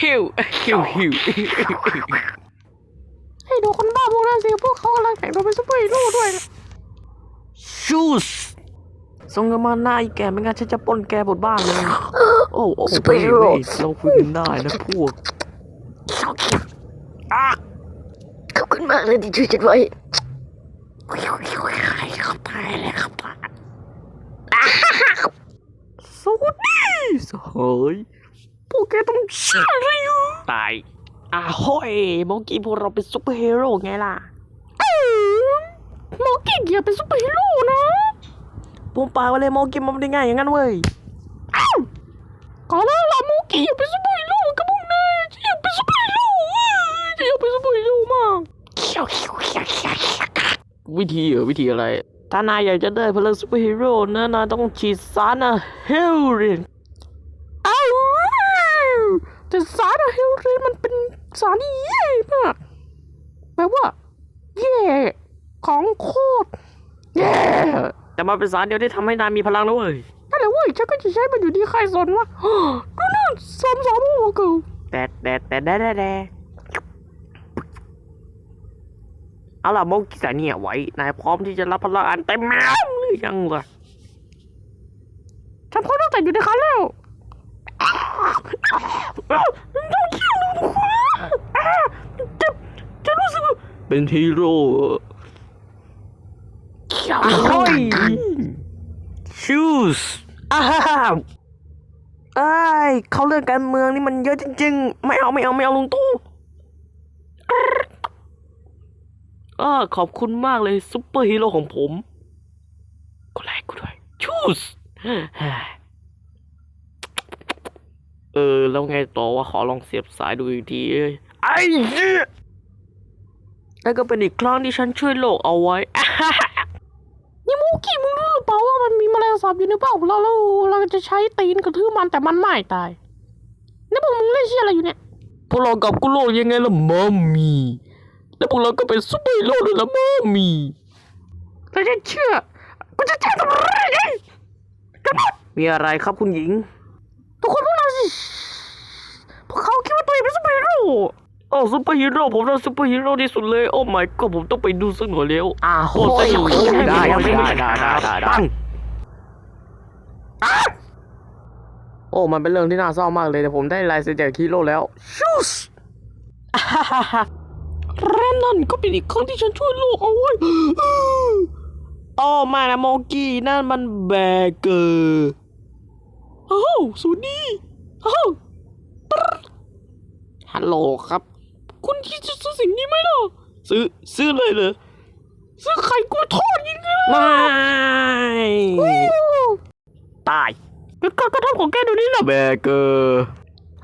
ฮิวฮิวฮิวให้ดูคนบ้าพวกนั้นสิพวกเขากำลังแต่งตัวเป็นซุปเปอร์ฮีโร่ด้วยนะชูสส่งเงินมาหน้าไอ้แกไม่งั้นฉันจะปล้นแกหมดบ้านเลย โอ้โอ้เว้ยเว้ยเราคุยกันได้นะพวกอะขอบคุณมากเลยที่ช่วยฉันไว้เขาตายแล้วครับตาย สวัสดีเฮ้ย พวกแกต้องใช่เลยตายอะห้อยเมื่อกี้พวกเราเป็นซุปเปอร์ฮีโร่ไงล่ะหมอเก่งอย่าเป็นซุปเปอร์ฮีโร่นะผมปาไปเลยมองเกมมันได้ง่ายอย่างนั้นเว้ยก็แล้วล่ะหมอเก่งอย่าเป็นซุปเปอร์ฮีโร่กับพวกนายฉันอยากเป็นซุปเปอร์ฮีโร่เว้ยฉันอยากเป็นซุปเปอร์ฮีโร่มากวิธีเหรอวิธีอะไร ถ้านายอยากจะได้พลังซูเปอร์ฮีโร่นะนายต้องฉีดสารอะเฮลเรนอ้าว แต่สารอะเฮลเรนมันเป็นสารที่แย่มากแปลว่าแย่ของโคตรแย่แต่มันเป็นสารเดียวที่ทำให้นายมีพลังนะเว้ยนั่นแหละเว้ยฉันก็จะใช้มันอยู่ที่ใครสนวะดูนั่นสามสามโอ้เกิลแต่แต่แต่แต่แต่แต่เอาล่ะโมกิสาเนี่ยไว้ นายพร้อมที่จะรับพลังอันเต็มแม้หรือยังล่ะฉันพร้อมตั้งแต่อยู่ในคันแล้ว จะจะรู้สึกว่าเป็นฮีโร่อ้อยชูสอ้าวไอ้ยเขาเรื่องการเมืองนี่มันเยอะจริง ๆ ไม่เอาไม่เอาไม่เอาลุงตู่อ่าขอบคุณมากเลยซุปเปอร์ฮีโร่ของผม ก็ไลค์กูด้วยชูส เออ แล้วไงต่อว่าขอลองเสียบสายดูอีกทีเอ้ยไอ้เหี้ยนั่นก็เป็นอีกครั้งที่ฉันช่วยโลกเอาไว้ นี่มูกี้มึงรู้หรือเปล่าว่ามันมีแมลงสาบอยู่ในเป้าของเราแล้วเราจะใช้ตีนกระทืบมันแต่มันไม่ตายนี่พวกมึงเล่นเชี่ยอะไรอยู่เนี่ย พวกเรากลับกุโลกยังไงล่ะมัมมี่และพวกเราก็เป็นซุปเปอร์ฮีโร่ด้วยละมัมมี่ถ้าฉันเชื่อก็จะแจ้งตำรวจไงกันหมดมีอะไรครับคุณหญิง ทุกคน อร์ฮีโร่โอ้ซุปเปอร์ฮีโร่ผมรักซุปเปอร์ฮีโร่ที่สุดเลย โอ้ my god ผมต้องไปดูสักหน่อยแล้วอ่าโอ้สนุกได้ได้ได้ได้ได้ได้โอ้ มันเป็นเรื่องที่น่าเศร้ามากเลยแต่ผมได้ลายเซ็นจากฮีโร่แล้วชูสและนั่นก็เป็นอีกครั้งที่ฉันช่วยโลกเอาไว้โอ้มานะโมกี้นั่นมันแบเกอร์อ้าวสวัสดีอ้าวฮัล โหลครับ คุณคิดจะซื้อสิ่งนี้ไหมล่ะ ซื้อซื้อเลยเหรอซื้อไข่กล้วยทอดยิงเลยไม่ตายหยุดการกระทำของแกเดี๋ยวนี้นะแบเกอร์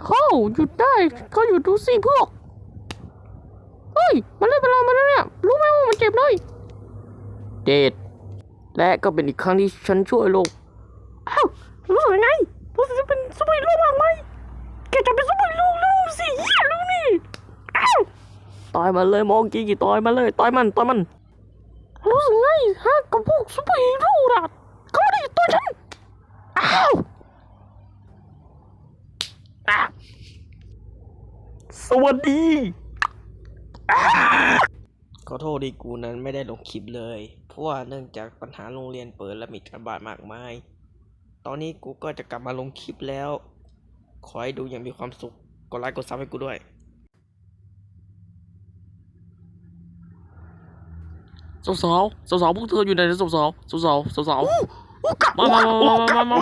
เขาหยุดได้เขาหยุดดูสิพวก เฮ้ย มันเล่นเป็นเรามาแล้วเนี่ย รู้ไหมว่ามันเจ็บเลย เดดและก็เป็นอีกครั้งที่ฉันช่วยโลก อ้าวรู้สึกยังไงรู้สึกจะเป็นซุปเปอร์ฮีโร่มากไหมแกจะเป็นซุปเปอร์ฮีโร่รู้ สิเหี้ยรู้นี่อ้าวต่อยมันเลยโมกี้กี่ต่อยมันเลยต่อยมันต่อยมันรู้สึกไงฮะกับพวกซุปเปอร์ฮีโร่ล่ะเขาไม่ได้ตัวฉันอ้าวสวัสดีขอโทษที่กูนั้นไม่ได้ลงคลิปเลย เพราะว่าเนื่องจากปัญหาโรงเรียนเปิดและมีการบาดมากมาย ตอนนี้กูก็จะกลับมาลงคลิปแล้ว ขอให้ดูอย่างมีความสุข กดไลค์กดซับให้กูด้วย สาวสาวสาวสาวๆพวกเธออยู่ไหนนะสาวสาวสาวสาวสาวๆมามามามามามา